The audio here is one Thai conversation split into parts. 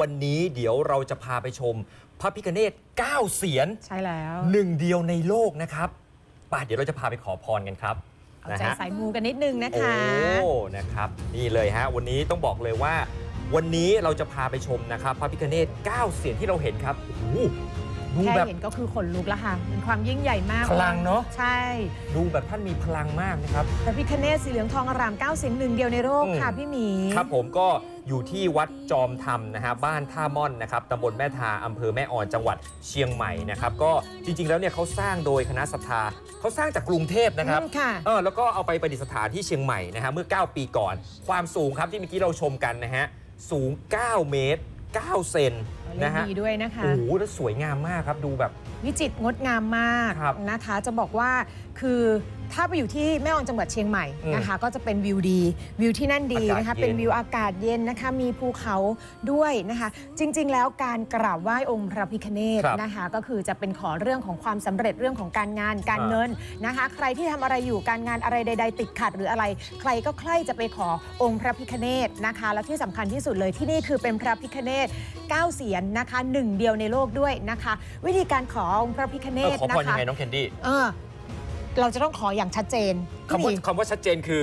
วันนี้เดี๋ยวเราจะพาไปชม พระพิคเนต9เสียนใช่แล้วหนึ่งเดียวในโลกนะครับป่ะเดี๋ยวเราจะพาไปขอพรกันครับเอานะใจฮะ สายมูกันนิดนึงนะคะ โอ้ นะครับ นี่เลยฮะ วันนี้ต้องบอกเลยว่า วันนี้เราจะพาไปชมนะครับ พระพิคเนต9เสียนที่เราเห็นครับโอ้โห ดูแค่แบบเห็นก็คือขนลุกแล้วค่ะเป็นความยิ่งใหญ่มากพลังเนอะ ใช่ ดูแบบท่านมีพลังมากนะครับพระพิคเนศสีเหลืองทองอารามเก้าเสียงหนึ่งเดียวในโลกอืมค่ะพี่หมี ครับผมก็อยู่ที่วัดจอมธรรมนะฮะบ้านท่าม่อนนะครับตำบลแม่ทาอำเภอแม่ออนจังหวัดเชียงใหม่นะครับก็จริงๆแล้วเนี่ยเขาสร้างโดยคณะศรัทธาเขาสร้างจากกรุงเทพนะครับอืมค่ะ เออแล้วก็เอาไปประดิษฐานที่เชียงใหม่นะฮะเมื่อ 9 ปีก่อน ความสูงครับที่เมื่อกี้เราชมกันนะฮะสูง 9 เมตร 9 เซน เล่นะนฮะ ดีด้วยนะคะ โอ้โหแล้วสวยงามมากครับดูแบบ วิจิตรงดงามมากครับนะคะ จะบอกว่าคือ ถ้าไปอยู่ที่แม่ออนจังหวัดเชียงใหม่อืมนะคะ ก็จะเป็นวิวดี วิวที่นั่นดีอากาศนะคะเย็นเป็นวิวอากาศเย็นนะคะ มีภูเขาด้วยนะคะ จริง ๆ แล้วการกราบไหว้องค์พระพิฆเนศครับนะคะ ก็คือจะเป็นขอเรื่องของความสำเร็จเรื่องของการงานการอ่าเงินนะคะ ใครที่ทำอะไรอยู่การงานอะไรใด ๆ ติดขัดหรืออะไร ใครก็ใครจะไปขอองค์พระพิฆเนศนะคะ และที่สำคัญที่สุดเลยที่นี่คือเป็นพระพิฆเนศเก้าเสียนนะคะหนึ่งเดียวในโลกด้วยนะคะ วิธีการขอองค์พระพิฆเนเออศขอนะพรยัคะงไงน้องแคนดี้ เออเราจะต้องขออย่างชัดเจนคำว่าพี่คำว่าชัดเจนคือ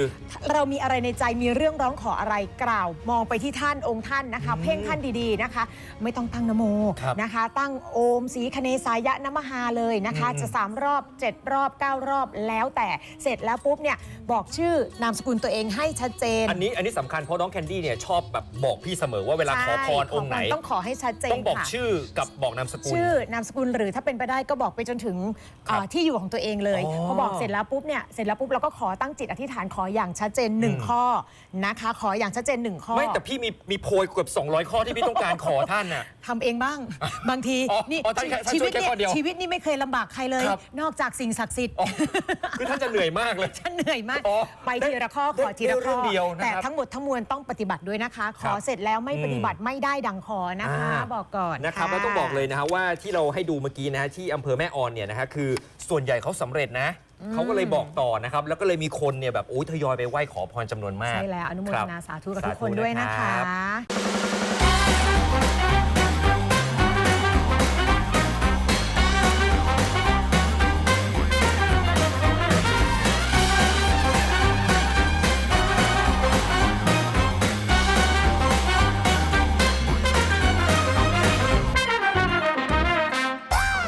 เรามีอะไรในใจมีเรื่องร้องขออะไรกล่าว มองไปที่ท่านองค์ท่านนะคะอืมเพ่งท่านดีๆนะคะ ไม่ต้องตั้งนโมครับนะคะ ตั้งโอมสีคเนสายะนมหาเลยนะคะ อืม จะ 3 รอบ 7 รอบ 9 รอบแล้วแต่เสร็จแล้วปุ๊บเนี่ยบอกชื่อนามสกุลตัวเองให้ชัดเจนอันนี้อันนี้สำคัญเพราะน้องแคนดี้เนี่ยชอบแบบบอกพี่เสมอว่าเวลาขอพรองค์ไหน ใช่ขต้องขอให้ชัดเจนต้องบอกค่ะ ชื่อกับบอกนามสกุล ชื่อนามสกุลหรือถ้าเป็นไปได้ก็บอกไปจนถึงครับเอ่อที่อยู่ของตัวเองเลย อ๋อพอบอกเสร็จแล้วปุ๊บเนี่ยเสร็จแล้วปุ๊บเราก็ขอตั้งจิตอธิษฐานขออย่างชัดเจนหนึ่งอืมข้อนะคะ ขออย่างชัดเจนหนึ่งข้อ ไม่แต่พี่มีมีโพยเกือบ200 ข้อที่พี่ต้องการขอท่านน่ะ ทำเองบ้าง บางทีอ๋อนี่อ๋อท่านแค่ท่านชีวิตช่วยแค่เนี่ข้อเดียยวชีวิตนี่ไม่เคยลำบากใครเลย ครับ นอกจากสิ่งศักดิ์สิทธิ์ อ๋อคือท่านจะเหนื่อยมากเลย ฉันเหนื่อยมาก อ๋อไปทีละข้อได้ขอทีละได้เรื่ข้องเดียวนะครับแต่ทั้งหมดทั้งมวลต้องปฏิบัติด้วยนะคะ ขครัอบเสร็จแล้วไม่อืมปฏิบัติไม่ได้ดังขอนะคะ อ่า บอกก่อนนะครับแล้วต้องบอกเลยนะฮะว่าที่เราให้ดูเมื่อกี้นะฮะที่อำเภอแม่ออนเนี่ยนะฮะคือส่วนใหญ่เขาสำเร็จนะ เขาก็เลยบอกต่อนะครับ แล้วก็เลยมีคนเนี่ยแบบโอ้ยทยอยไปไหว้ขอพรจำนวนมาก ใช่แล้วอนุโมคทรับนาสาธุกับสาธุทุกคนด้วยนะนะครัคะบ